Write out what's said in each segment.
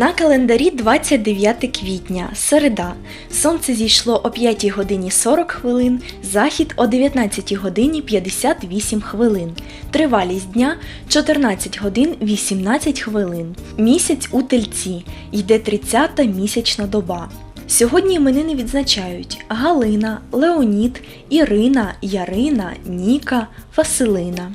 На календарі 29 квітня, середа. Сонце зійшло о 5 годині 40 хвилин, захід о 19 годині 58 хвилин. Тривалість дня 14 годин 18 хвилин. Місяць у тельці. Йде 30-та місячна доба. Сьогодні іменини відзначають Галина, Леонід, Ірина, Ярина, Ніка, Василина.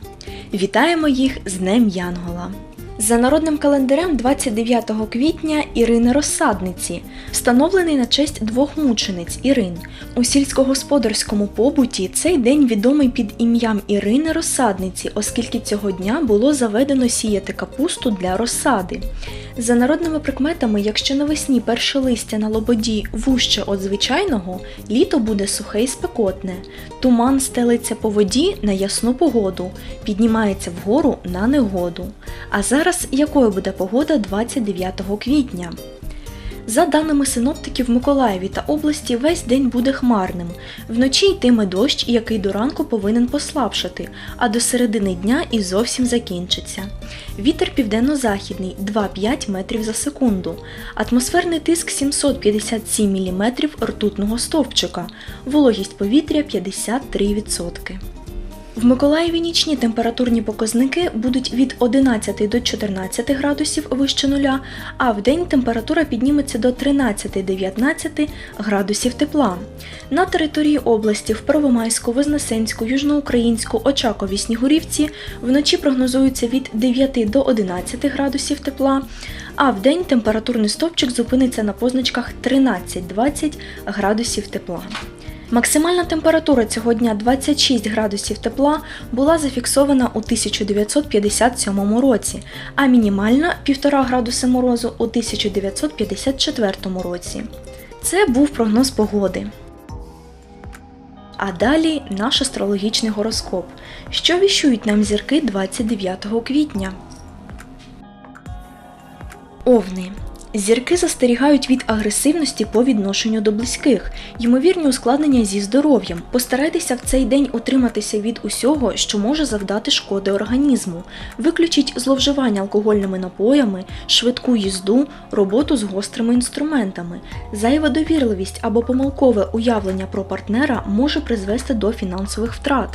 Вітаємо їх з Днем Янгола! За народним календарем 29 квітня Ірини Розсадниці, встановлений на честь двох мучениць Ірин. У сільськогосподарському побуті цей день відомий під ім'ям Ірини Розсадниці, оскільки цього дня було заведено сіяти капусту для розсади. За народними прикметами, якщо навесні перше листя на лободі вужче від звичайного, літо буде сухе і спекотне. Туман стелиться по воді на ясну погоду, піднімається вгору на негоду. А зараз якою буде погода 29 квітня? За даними синоптиків Миколаєві та області, весь день буде хмарним. Вночі йтиме дощ, який до ранку повинен послабшати, а до середини дня і зовсім закінчиться. Вітер південно-західний 2-5 метрів за секунду, атмосферний тиск 757 мм ртутного стовпчика, вологість повітря 53%. В Миколаєві нічні температурні показники будуть від 11 до 14 градусів вище нуля, а в день температура підніметься до 13-19 градусів тепла. На території області в Первомайську, Вознесенську, Южноукраїнську, Очакові, Снігурівці вночі прогнозується від 9 до 11 градусів тепла, а в день температурний стовпчик зупиниться на позначках 13-20 градусів тепла. Максимальна температура цього дня 26 градусів тепла була зафіксована у 1957 році, а мінімальна 1,5 градуси морозу у 1954 році. Це був прогноз погоди. А далі наш астрологічний гороскоп. Що віщують нам зірки 29 квітня? Овни. Зірки застерігають від агресивності по відношенню до близьких, ймовірні ускладнення зі здоров'ям. Постарайтеся в цей день утриматися від усього, що може завдати шкоди організму. Виключіть зловживання алкогольними напоями, швидку їзду, роботу з гострими інструментами. Зайва довірливість або помилкове уявлення про партнера може призвести до фінансових втрат.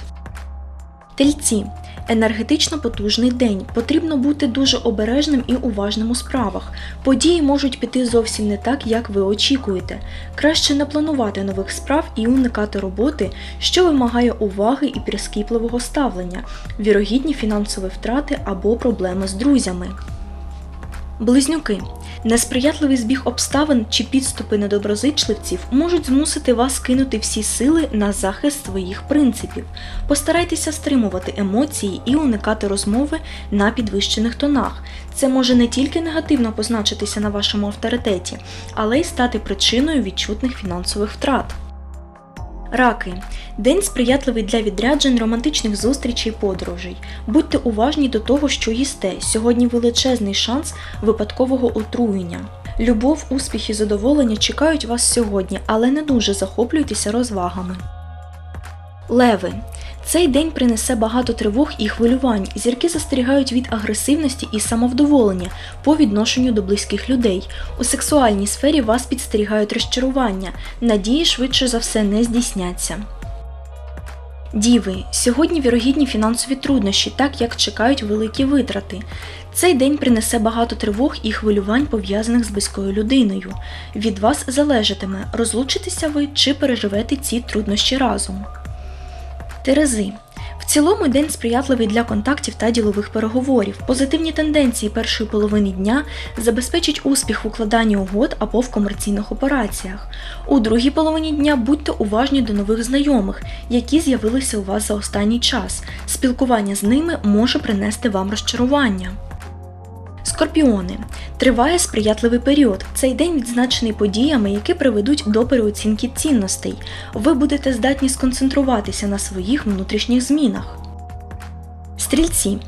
Тельці енергетично потужний день. Потрібно бути дуже обережним і уважним у справах. Події можуть піти зовсім не так, як ви очікуєте. Краще не планувати нових справ і уникати роботи, що вимагає уваги і прискіпливого ставлення, вірогідні фінансові втрати або проблеми з друзями. Близнюки. Несприятливий збіг обставин чи підступи недоброзичливців можуть змусити вас кинути всі сили на захист своїх принципів. Постарайтеся стримувати емоції і уникати розмови на підвищених тонах. Це може не тільки негативно позначитися на вашому авторитеті, але й стати причиною відчутних фінансових втрат. Раки день сприятливий для відряджень, романтичних зустрічей, подорожей. Будьте уважні до того, що їсте. Сьогодні величезний шанс випадкового отруєння. Любов, успіх і задоволення чекають вас сьогодні, але не дуже захоплюйтеся розвагами. Леви. Цей день принесе багато тривог і хвилювань. Зірки застерігають від агресивності і самовдоволення по відношенню до близьких людей. У сексуальній сфері вас підстерігають розчарування. Надії швидше за все не здійсняться. Діви, сьогодні вірогідні фінансові труднощі, так як чекають великі витрати. Цей день принесе багато тривог і хвилювань, пов'язаних з близькою людиною. Від вас залежатиме, розлучитеся ви чи переживете ці труднощі разом. Терези. В цілому день сприятливий для контактів та ділових переговорів. Позитивні тенденції першої половини дня забезпечать успіх в укладанні угод або в комерційних операціях. У другій половині дня будьте уважні до нових знайомих, які з'явилися у вас за останній час. Спілкування з ними може принести вам розчарування. Скорпіони. Триває сприятливий період. Цей день відзначений подіями, які приведуть до переоцінки цінностей. Ви будете здатні сконцентруватися на своїх внутрішніх змінах. Стрільці.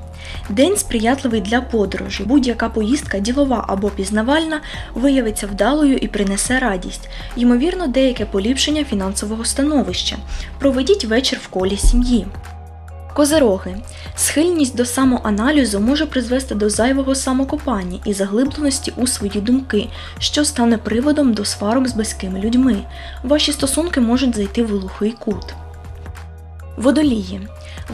День сприятливий для подорожі. Будь-яка поїздка, ділова або пізнавальна, виявиться вдалою і принесе радість, ймовірно, деяке поліпшення фінансового становища. Проведіть вечір в колі сім'ї. Козероги. Схильність до самоаналізу може призвести до зайвого самокопання і заглибленості у свої думки, що стане приводом до сварок з близькими людьми. Ваші стосунки можуть зайти в глухий кут. Водолії.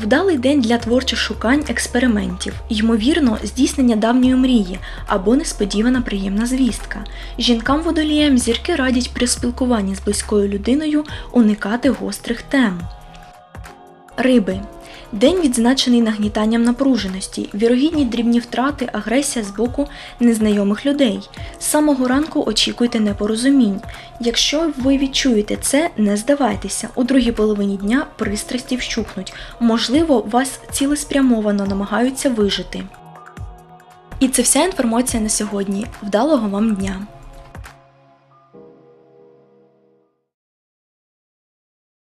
Вдалий день для творчих шукань експериментів, ймовірно, здійснення давньої мрії або несподівана приємна звістка. Жінкам водоліям зірки радять при спілкуванні з близькою людиною уникати гострих тем. Риби. День відзначений нагнітанням напруженості, вірогідні дрібні втрати, агресія з боку незнайомих людей. З самого ранку очікуйте непорозумінь. Якщо ви відчуєте це, не здавайтеся. У другій половині дня пристрасті вщухнуть. Можливо, вас цілеспрямовано намагаються вижити. І це вся інформація на сьогодні. Вдалого вам дня!